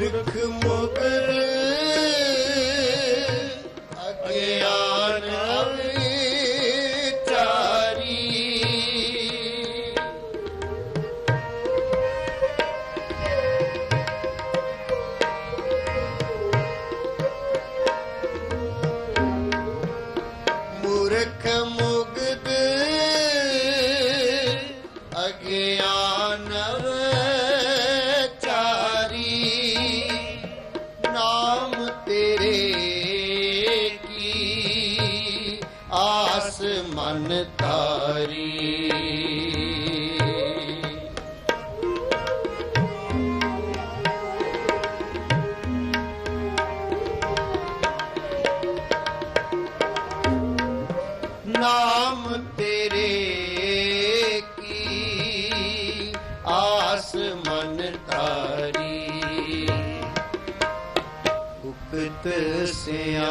ਮੂਰਖ ਮੋਕਰ ਅਗਿਆਨ ਮੂਰਖ ਮਨ ਤਾਰੀ। ਨਾਮ ਤੇਰੇ ਕੀ ਆਸ ਮਨ ਤਾਰੀ। ਉਕਤ ਸਿਆਨਪ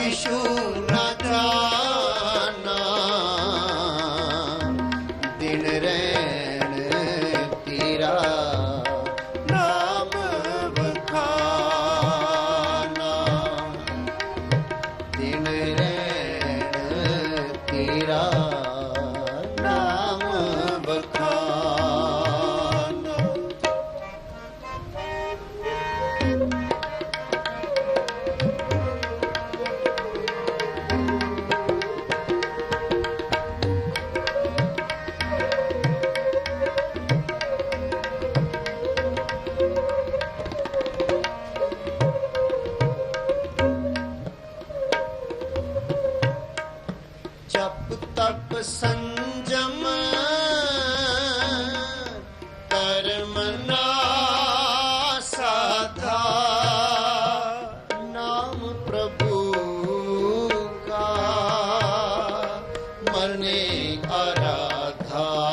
किशोर दाना दिन रह ਜਪ ਤਪ ਸੰਜਮ ਕਰਮ ਨਾ ਸਾਧਾ। ਨਾਮ ਪ੍ਰਭੂ ਕਾ ਮਨੇ ਆਰਾਧਾ।